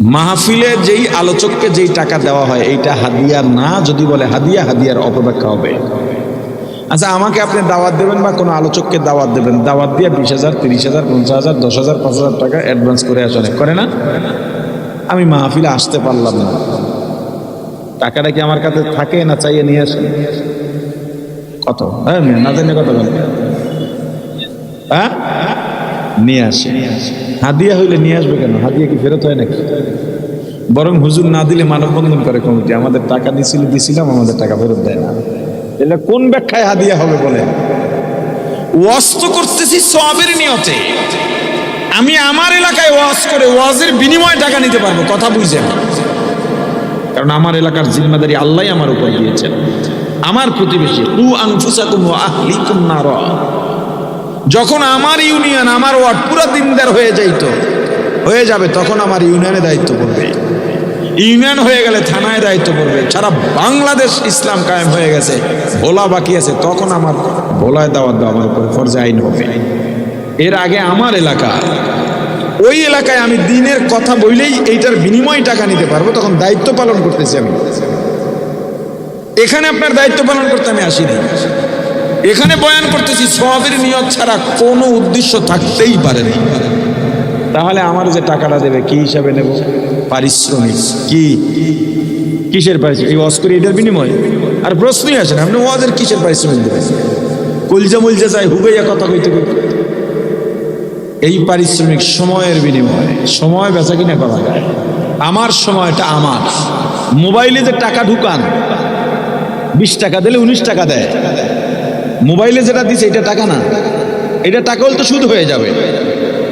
মাহফিলে যেই আলোচককে যেই টাকা দেওয়া হয়, এইটা হাদিয়া না, যদি বলে হাদিয়া, হাদিয়ার অপব্যাখ্যা হবে। আচ্ছা আমাকে আপনি দাওয়াত দেবেন বা কোনো আলোচককে দাওয়াত দেবেন? দাওয়াত দিয়ে বিশ হাজার, তিরিশ হাজার, পঞ্চাশ হাজার, দশ হাজার, পাঁচ হাজার টাকা অ্যাডভান্স করে আসেন। করে না? আমি মাহফিলে আসতে পারলাম না। টাকাটা কি আমার কাছে থাকে না চাইয়ে নিয়ে আসেন? কত? হ্যাঁ না জানি কত বলেন হ্যাঁ? নিয়ে আসে হাদিয়া হইলে নিয়ে আসবে কেন? হাদিয়া কি ফেরত হয় নাকি? বরং হুজুর না দিলে মানববন্ধন করে কমিটি। আমাদের টাকা দিছিল, দিছিলাম, আমাদের টাকা ফেরত দেয় না। এলে কোন ব্যাখ্যায় হাদিয়া হবে বলে ওয়াজ তো করতেছি সবের নিয়তে। আমি আমার এলাকায় ওয়াজ করে ওয়াজের বিনিময়ে টাকা নিতে পারব, কথা বুঝছেন কারণ আমার এলাকার জিম্মাদারি আল্লাহ আমার উপর দিয়েছেন। আমার প্রতিবেশী তু আনফুসাকুম ওয়া আহলিকুম নারা। যখন আমার ইউনিয়ন, আমার ওয়ার্ড পুরো দিনদার হয়ে যাইতো হয়ে যাবে, তখন আমার ইউনিয়নে দায়িত্ব পড়বে। ইউনিয়ন হয়ে গেলে থানায় দায়িত্ব পড়বে। সারা বাংলাদেশ ইসলাম কায়েম হয়ে গেছে, ভোলা বাকি আছে, তখন আমার ভোলায় দাওয়াত দেওয়া আমার উপরে ফরজে আইন হবে। এর আগে আমার এলাকা, ওই এলাকায় আমি দিনের কথা বললেই এইটার বিনিময় টাকা নিতে পারব, তখন দায়িত্ব পালন করতেছি আমি। এখানে আপনার দায়িত্ব পালন করতে আমি আসিনি এখানে বয়ান করতেছি, সবের নিয়ত ছাড়া কোনো উদ্দেশ্য থাকতেই পারে না। তাহলে আমার যে টাকাটা দেবে কি হিসাবে নেব? পারিশ্রমিক। কি? কিসের পারিশ্রমিক? এই ওয়াজ করি এটার বিনিময়ে? আর প্রশ্নই আসে না আপনি ওয়াজের কিসের পারিশ্রমিক দেবেন? কলজা মলজা চাই হুগাইয়া কথা কইতে কইতে। এই পারিশ্রমিক সময়ের বিনিময়ে। সময় বেচা কিনা করা যায়? আমার সময়টা আমার। মোবাইলে যে টাকা ঢুকান বিশ টাকা দিলে উনিশ টাকা দেয়। মোবাইলে যেটা দিছে এটা টাকা না। এটা টাকা হলে তো সুদ হয়ে যাবে।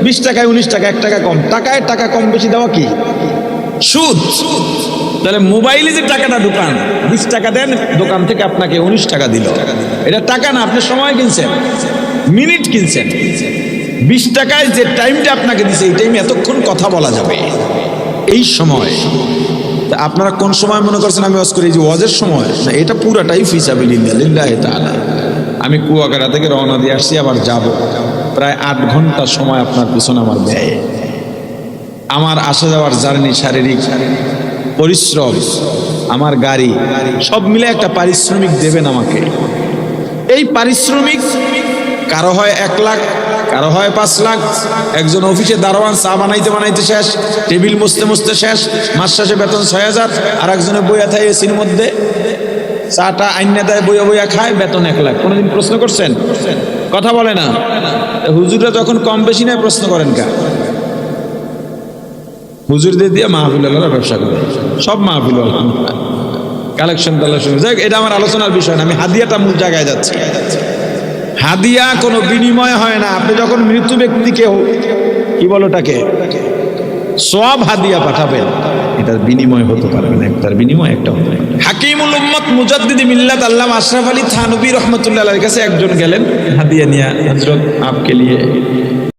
বিশ টাকায় উনিশ টাকা, এক টাকা কম। টাকায় টাকা কম বেশি দেওয়া কি? সুদ। তাহলে মোবাইলে যে টাকাটা ঢুকান বিশ টাকা দেন, দোকান থেকে আপনাকে উনিশ টাকা দিল। এটা টাকা না, আপনি সময় কিনছেন, মিনিট কিনছেন। বিশ টাকায় যে টাইমটা আপনাকে দিছে, এই টাইমে এতক্ষণ কথা বলা যাবে। এই সময়। আপনারা কোন সময় মনে করছেন আমি ওয়াজ করি? যে ওয়াজের সময়, না, এটা পুরাটাই ফিসাবিল্লাহ আমি কুয়াকাটা থেকে রওনা দিয়ে আসছি, আবার যাব। প্রায় আট ঘণ্টা সময় আপনার পিছনে আমার ব্যয় আমার আসা যাওয়ার জার্নি শারীরিক পরিশ্রম, আমার গাড়ি, সব মিলে একটা পারিশ্রমিক দেবেন আমাকে। এই পারিশ্রমিক কারও হয় এক লাখ, কারও হয় পাঁচ লাখ। একজন অফিসে দারোয়ান, চা বানাইতে বানাইতে শেষ, টেবিল মুছতে মুছতে শেষ, মাস শেষে বেতন ছয় হাজার, আর একজনে বইয়া থাকে এসির মধ্যে। চাটা আইনা দেয়, বইয়া বইয়া খায়, বেতন এক লাখ। কোনোদিন প্রশ্ন করছেন? কথা বলে না। হুজুররা যখন কম বেশি নেয় প্রশ্ন করেন কা? হুজুরদের দিয়ে মাহফিল আল্লাহরা ব্যবসা করে। সব মাহফিল কালেকশন কালেকশন যাই হোক, এটা আমার আলোচনার বিষয় না আমি হাদিয়াটা মূল জায়গায় যাচ্ছি। হাদিয়া কোনো বিনিময় হয় না। আপনি যখন মৃত্যু ব্যক্তিকে কি বলোটাকে সব হাদিয়া পাঠাবেন। এটার বিনিময় হতে পারবে না, তার বিনিময় একটা পারে। হাকিমুল উম্মত মুজাদ্দিদি মিল্লাত আল্লাহ আশরাফ আলী থানবী রহমতুল্লাহ কাছে একজন গেলেন, হাদিয়া নিয়া, হযরত, আপকে নিয়ে